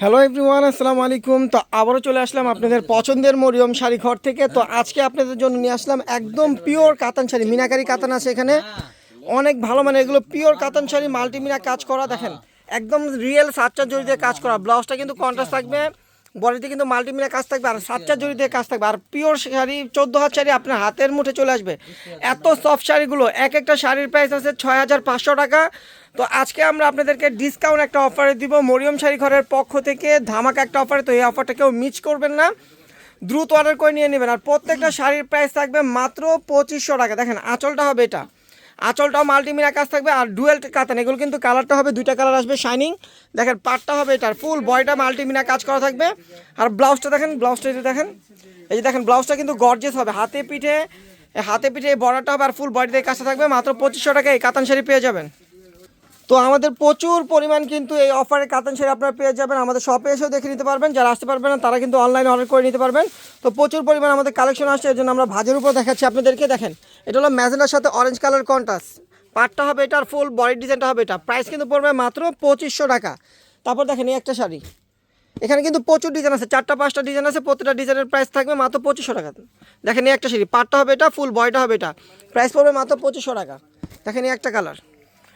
Hello everyone আসসালামু আলাইকুম। তো আবারও চলে আসলাম আপনাদের পছন্দের মরিয়ম শাড়ি ঘর থেকে। তো আজকে আপনাদের জন্য নিয়ে আসলাম একদম পিওর কাতান শাড়ি, মিনাকারি কাতান আছে এখানে। অনেক ভালো মানে এগুলো পিওর কাতান শাড়ি মাল্টিমিনা কাজ করা, দেখেন। একদম রিয়েল সাতচার জড়ি দিয়ে কাজ করা। ব্লাউজটা কিন্তু কন্ট্রাস্ট থাকবে। বডিতে কিন্তু মাল্টিমিনা কাজ থাকবে আর সাতচার জড়ি দিয়ে কাজ থাকবে। আর পিওর শাড়ি, চোদ্দ হাত শাড়ি আপনার হাতের মুঠে চলে আসবে। এত সফট শাড়িগুলো, এক একটা শাড়ির প্রাইস আছে ছয় হাজার পাঁচশো টাকা। তো আজকে আমরা আপনাদেরকে ডিসকাউন্ট একটা অফারে দিব। মরিয়ম শাড়ি ঘরের পক্ষ থেকে ধামাকা একটা অফারে তো এই অফারটা কেউ মিস করবেন না। দ্রুত অর্ডার করে নিয়ে নেবেন। আর প্রত্যেকটা শাড়ির প্রাইস থাকবে মাত্র পঁচিশশো টাকা। দেখেন, আঁচলটা হবে এটা। আঁচলটাও মাল্টিমিনা কাজ থাকবে আর ডুয়েল কাতান, এগুলো কিন্তু কালারটা হবে, দুইটা কালার আসবে শাইনিং দেখেন পাটটা হবে এটার ফুল বয়টা মাল্টিমিনা কাজ করা থাকবে। আর ব্লাউজটা দেখেন ব্লাউজটা এটা দেখেন, এই যে দেখেন ব্লাউজটা কিন্তু গর্জেস হবে, হাতে পিঠে হাতে পিঠে বর্ডারটা হবে আর ফুল বডিতে কাজটা থাকবে, মাত্র পঁচিশশো টাকায় এই কাতান শাড়ি পেয়ে যাবেন। তো আমাদের প্রচুর পরিমাণ কিন্তু এই অফারে কাতান শাড়ি আপনারা পেয়ে যাবেন। আমাদের শপে এসেও দেখে নিতে পারবেন। যারা আসতে পারবেন না, তারা কিন্তু অনলাইনে অর্ডার করে নিতে পারবেন। তো প্রচুর পরিমাণ আমাদের কালেকশন আসছে, এর জন্য আমরা ভাজের উপর দেখাচ্ছি আপনাদেরকে। দেখেন, এটা হলো ম্যাজেন্ডার সাথে অরেঞ্জ কালার কন্ট্রাস্ট পাটটা হবে এটার ফুল বডি ডিজাইনটা হবে এটা। প্রাইস কিন্তু পড়বে মাত্র পঁচিশশো টাকা। তারপর দেখেন, এই একটা শাড়ি। এখানে কিন্তু প্রচুর ডিজাইন আছে। চারটা, পাঁচটা ডিজাইন আছে, প্রতিটা ডিজাইনের প্রাইস থাকবে মাত্র পঁচিশশো টাকা। দেখেন, এই একটা শাড়ি। পাটটা হবে এটা ফুল বয়টা হবে এটা। প্রাইস পড়বে মাত্র পঁচিশশো টাকা। দেখেন, এই একটা কালার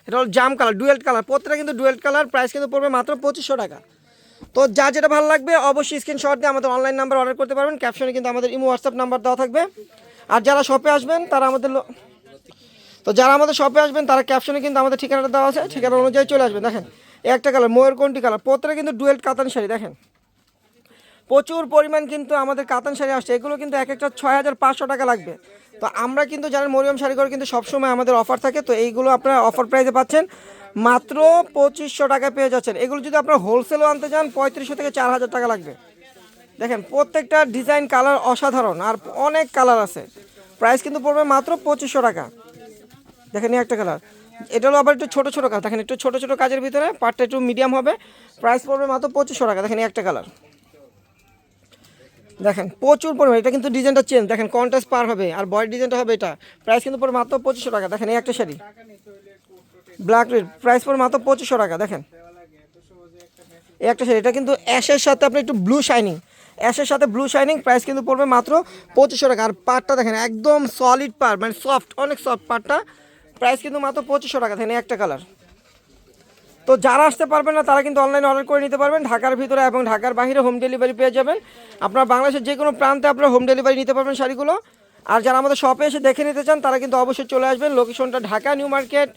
এটা হলো জাম কালার, ডুয়েল কালার। প্রত্যেকটা কিন্তু ডুয়েল কালার প্রাইস কিন্তু পড়বে মাত্র পঁচিশশো টাকা। তো যা যেটা ভালো লাগবে, অবশ্যই স্ক্রিনশট দিয়ে আমাদের অনলাইন নাম্বার অর্ডার করতে পারবেন। ক্যাপশনে কিন্তু আমাদের ইমো হোয়াটসঅ্যাপ নাম্বার দেওয়া থাকবে। আর যারা শপে আসবেন, তারা আমাদের তো যারা আমাদের শপে আসবেন, তারা ক্যাপশনে কিন্তু আমাদের ঠিকানাটা দেওয়া আছে। ঠিকানা অনুযায়ী চলে আসবেন। দেখেন, একটা কালার ময়ূরকণ্ঠী কালার? প্রত্যেকটা কিন্তু ডুয়েল কাতান শাড়ি, দেখেন। প্রচুর পরিমাণ কিন্তু আমাদের কাতান শাড়ি আসছে। এগুলো কিন্তু এক একটা ছয় হাজার পাঁচশো টাকা লাগবে। তো আমরা কিন্তু জানেন মরিয়ম শাড়ি করে কিন্তু সবসময় আমাদের অফার থাকে, তো এইগুলো আপনারা অফার প্রাইসে পাচ্ছেন। মাত্র পঁচিশশো টাকা পেয়ে যাচ্ছেন। এগুলো যদি আপনারা হোলসেলও আনতে চান, পঁয়ত্রিশশো থেকে চার হাজার টাকা লাগবে। দেখেন, প্রত্যেকটা ডিজাইন কালার অসাধারণ, আর অনেক কালার আছে। প্রাইস কিন্তু পড়বে মাত্র পঁচিশশো টাকা। দেখেন, এই একটা কালার এটা হলো আবার একটু ছোটো ছোটো কাজ। দেখেন, একটু ছোটো ছোটো কাজের ভিতরে পার্টটা একটু মিডিয়াম হবে। প্রাইস পড়বে মাত্র পঁচিশশো টাকা। দেখেন, এই একটা কালার দেখেন, প্রচুর পরিমাণ, এটা কিন্তু ডিজাইনটা চেঞ্জ। দেখেন কন্ট্রাস্ট পার হবে, আর বডি ডিজাইনটা হবে এটা। প্রাইস কিন্তু পড়বে মাত্র পঁচিশশো টাকা। দেখেন, এই একটা শাড়ি। ব্ল্যাক রেড প্রাইস পড়বে মাত্র পঁচিশশো টাকা, দেখেন। এই একটা শাড়ি, এটা কিন্তু অ্যাশের সাথে আপনি একটু ব্লু শাইনিং অ্যাশের সাথে ব্লু শাইনিং প্রাইস কিন্তু পড়বে মাত্র পঁচিশশো টাকা। আর পাটটা দেখেন, একদম সলিড পার মানে সফট অনেক সফট পাটটা প্রাইস কিন্তু মাত্র পঁচিশশো টাকা, দেখেন একটা কালার তো যারা আসতে পারবেন না, তারা কিন্তু অনলাইনে অর্ডার করে নিতে পারবেন। ঢাকার ভিতরে এবং ঢাকার বাইরে হোম ডেলিভারি পেয়ে যাবেন। আপনার বাংলাদেশের যে কোনো প্রান্তে আপনারা হোম ডেলিভারি নিতে পারবেন শাড়িগুলো। আর যারা আমাদের শপে এসে দেখে নিতে চান, তারা কিন্তু অবশ্যই চলে আসবেন। লোকেশনটা ঢাকা নিউ মার্কেট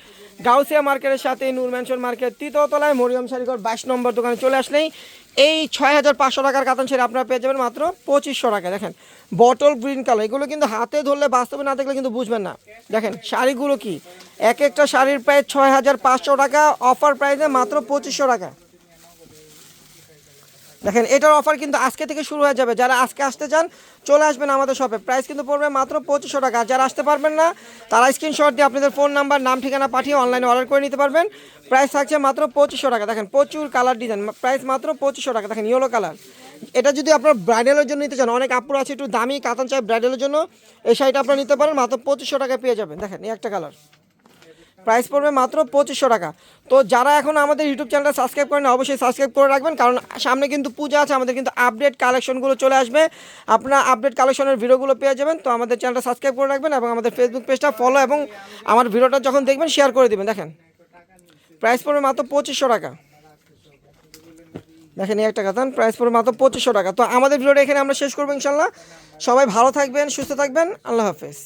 গাউসিয়া মার্কেটের সাথে নূর মার্কেট তৃতীয়তলায় মরিয়ম শাড়িঘর বাইশ নম্বর দোকানে চলে আসলেই এই ছয় হাজার পাঁচশো টাকার কাতান শাড়ি আপনারা পেয়ে যাবেন মাত্র পঁচিশশো টাকা দেখেন বটল গ্রিন কালার এগুলো কিন্তু হাতে ধরলে বাস্তবে না দেখলে কিন্তু বুঝবেন না। দেখেন, শাড়িগুলো কি? এক একটা শাড়ির প্রায় ছয় হাজার পাঁচশো টাকা অফার প্রাইসে মাত্র পঁচিশশো টাকা। দেখেন, এটার অফার কিন্তু আজকে থেকে শুরু হয়ে যাবে। যারা আজকে আসতে চান, চলে আসবেন আমাদের শপে প্রাইস কিন্তু পড়বে মাত্র পঁচিশশো টাকা। যারা আসতে পারবেন না, তারা স্ক্রিনশট দিয়ে আপনাদের ফোন নাম্বার নাম, ঠিকানা পাঠিয়ে অনলাইনে অর্ডার করে নিতে পারবেন। প্রাইস থাকছে মাত্র পঁচিশশো টাকা। দেখেন, প্রচুর কালার ডিজাইন প্রাইস মাত্র পঁচিশশো টাকা। দেখেন ইয়েলো কালার এটা যদি আপনার ব্রাইডালের জন্য নিতে চান, অনেক আপুর আছে একটু দামি কাতান চাই ব্রাইডালের জন্য, এই শাড়িটা আপনারা নিতে পারেন, মাত্র পঁচিশশো টাকা পেয়ে যাবেন। দেখেন, এই একটা কালার প্রাইস পড়বে মাত্র পঁচিশশো টাকা। তো যারা এখন আমাদের ইউটিউব চ্যানেলটা সাবস্ক্রাইব করেন অবশ্যই সাবস্ক্রাইব করে রাখবেন, কারণ সামনে কিন্তু পূজা আছে, আমাদের কিন্তু আপডেট কালেকশনগুলো চলে আসবে। আপনারা আপডেট কালেকশনের ভিডিওগুলো পেয়ে যাবেন, তো আমাদের চ্যানেলটা সাবস্ক্রাইব করে রাখবেন এবং আমাদের ফেসবুক পেজটা ফলো এবং আমার ভিডিওটা যখন দেখবেন শেয়ার করে দেবেন, দেখেন। প্রাইস পড়বে মাত্র পঁচিশশো টাকা। দেখেন এই একটা কথা প্রাইস পড়বে মাত্র পঁচিশশো টাকা। তো আমাদের ভিডিওটা এখানে আমরা শেষ করব ইনশাল্লাহ সবাই ভালো থাকবেন, সুস্থ থাকবেন, আল্লাহ হাফেজ।